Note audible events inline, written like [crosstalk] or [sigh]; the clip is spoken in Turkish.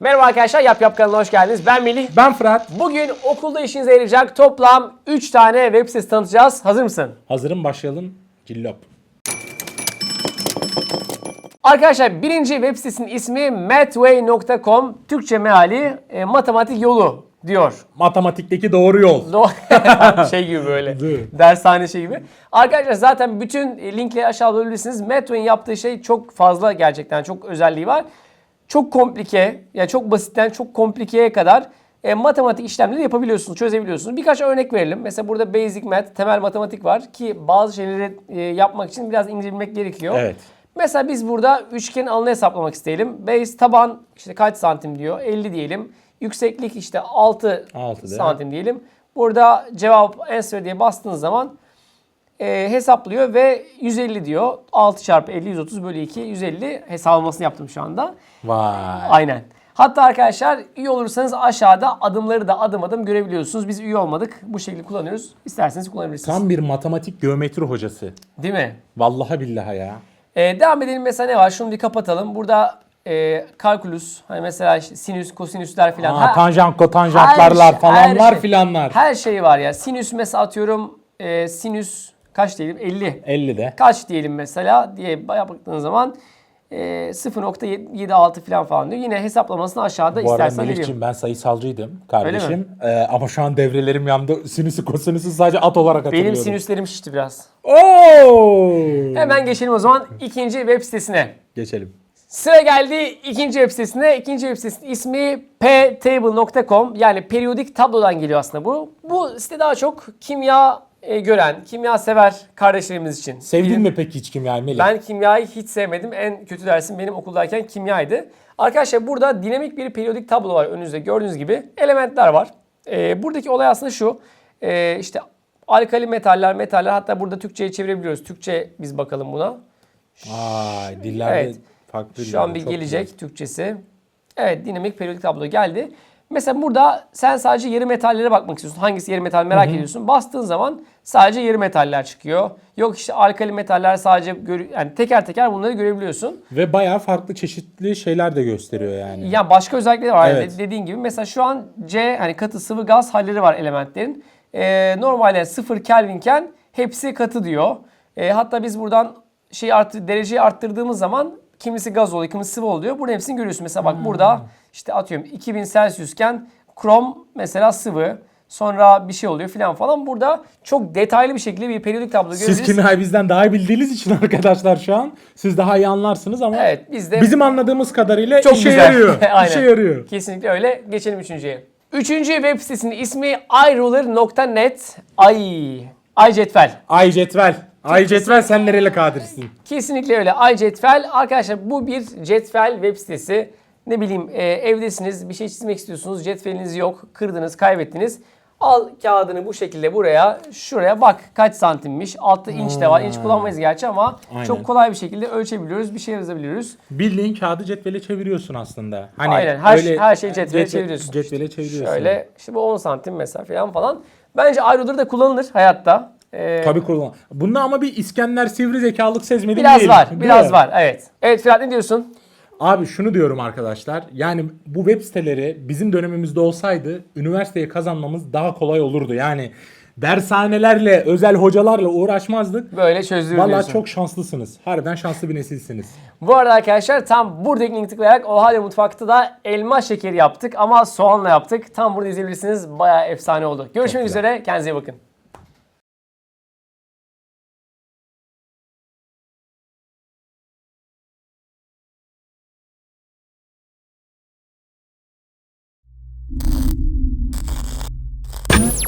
Merhaba arkadaşlar, Yap Yap kanalına hoş geldiniz. Ben Melih. Ben Fırat. Bugün okulda işinize yarayacak toplam 3 tane web sitesi tanıtacağız. Hazır mısın? Hazırım başlayalım. Cillop. Arkadaşlar birinci web sitesinin ismi mathway.com. Türkçe meali e, matematik yolu diyor. Matematikteki doğru yol. [laughs] Do- [laughs] şey gibi böyle. Dershane şey gibi. Arkadaşlar zaten bütün linkleri aşağıda bulabilirsiniz. Mathway'in yaptığı şey çok fazla gerçekten çok özelliği var. Çok komplike, yani çok basitten çok komplikeye kadar e, matematik işlemleri yapabiliyorsunuz, çözebiliyorsunuz. Birkaç örnek verelim. Mesela burada basic math, temel matematik var ki bazı şeyleri e, yapmak için biraz İngilizce bilmek gerekiyor. Evet. Mesela biz burada üçgenin alanını hesaplamak isteyelim. Base taban işte kaç santim diyor? 50 diyelim. Yükseklik işte 6 Altı de. santim diyelim. Burada cevap answer diye bastığınız zaman e, hesaplıyor ve 150 diyor. 6 çarpı 50 130 bölü 2 150 hesaplamasını yaptım şu anda. Vay. Aynen. Hatta arkadaşlar üye olursanız aşağıda adımları da adım adım görebiliyorsunuz. Biz üye olmadık. Bu şekilde kullanıyoruz. İsterseniz kullanabilirsiniz. Tam bir matematik geometri hocası. Değil mi? Vallahi billahi ya. Ee, devam edelim mesela ne var? Şunu bir kapatalım. Burada e, kalkulus, hani mesela işte sinüs, kosinüsler filan. Ha- tanjant, kotanjantlarlar şey- falanlar şey. filanlar. Her şey var ya. Sinüs mesela atıyorum e, sinüs kaç diyelim? 50. 50'de. Kaç diyelim mesela diye baktığın zaman e, 0.76 falan falan diyor. Yine hesaplamasını aşağıda Bu arada istersen veriyor. Melih'ciğim ben sayısalcıydım kardeşim. Ee, ama şu an devrelerim yandı. Sinüsü kosinüsü sadece at olarak hatırlıyorum. Benim sinüslerim şişti biraz. Oo! Hemen geçelim o zaman ikinci web sitesine. Geçelim. Sıra geldi ikinci web sitesine. İkinci web sitesinin ismi ptable.com yani periyodik tablodan geliyor aslında bu. Bu site daha çok kimya e, gören, kimya sever kardeşlerimiz için. Sevdin mi peki hiç kimyayı Melih? Ben kimyayı hiç sevmedim. En kötü dersim benim okuldayken kimyaydı. Arkadaşlar burada dinamik bir periyodik tablo var önünüzde gördüğünüz gibi. Elementler var. Ee, buradaki olay aslında şu. Ee, işte alkali metaller, metaller hatta burada Türkçe'ye çevirebiliyoruz. Türkçe biz bakalım buna. Vay dillerde Evet. farklı. Şu an diller, bir çok gelecek. Türkçesi. Evet dinamik periyodik tablo geldi. Mesela burada sen sadece yarı metallere bakmak istiyorsun. Hangisi yarı metal merak ediyorsun. Bastığın zaman sadece yarı metaller çıkıyor. Yok işte alkali metaller sadece gör- yani teker teker bunları görebiliyorsun. Ve bayağı farklı çeşitli şeyler de gösteriyor yani. Ya başka özellikleri var Evet. de- dediğin gibi. Mesela şu an C hani katı sıvı gaz halleri var elementlerin. Ee, normalde 0 Kelvinken hepsi katı diyor. Ee, hatta biz buradan şey arttır, dereceyi arttırdığımız zaman kimisi gaz oluyor, kimisi sıvı oluyor. Burada hepsini görüyorsun. Mesela bak burada işte atıyorum 2000 Celsius'ken krom mesela sıvı. Sonra bir şey oluyor filan falan. Burada çok detaylı bir şekilde bir periyodik tablo Siz göreceğiz. kimyayı bizden daha iyi bildiğiniz için [laughs] arkadaşlar şu an siz daha iyi anlarsınız ama Evet biz de bizim anladığımız kadarıyla Çok işe güzel. yarıyor. [laughs] Aynen. İşe yarıyor. Kesinlikle öyle. Geçelim üçüncüye. Üçüncü web sitesinin ismi iRuler.net. Ay. Ay cetvel. Ay cetvel. Ay cetvel sen nereli kadirsin? Kesinlikle öyle. Ay cetvel. Arkadaşlar bu bir cetvel web sitesi. Ne bileyim e, evdesiniz bir şey çizmek istiyorsunuz. Cetveliniz yok. Kırdınız, kaybettiniz. Al kağıdını bu şekilde buraya, şuraya bak kaç santimmiş. Altta inç de var. İnç kullanmayız gerçi ama Aynen. çok kolay bir şekilde ölçebiliyoruz. Bir şey yazabiliyoruz. Bildiğin kağıdı cetvele çeviriyorsun aslında. Hani Aynen. Her, öyle her şeyi cetvele cetve- çeviriyorsun. Cetvele çeviriyorsun. Şöyle işte bu 10 santim mesela falan falan. Bence iRuler da kullanılır hayatta. Ee, Tabii kullan. Bunda ama bir İskender sivri zekalık sezmedim biraz değil. var. Değil Biraz mi? var. Evet. Evet Fırat ne diyorsun? Abi şunu diyorum arkadaşlar. Yani bu web siteleri bizim dönemimizde olsaydı üniversiteyi kazanmamız daha kolay olurdu. Yani dershanelerle, özel hocalarla uğraşmazdık. Böyle Vallahi diyorsun. çok şanslısınız. Harbiden şanslı bir nesilsiniz. Bu arada arkadaşlar tam buradaki linki tıklayarak o halde mutfakta da elma şekeri yaptık ama soğanla yaptık. Tam burada izleyebilirsiniz. Bayağı efsane oldu. Görüşmek üzere. Kendinize iyi bakın.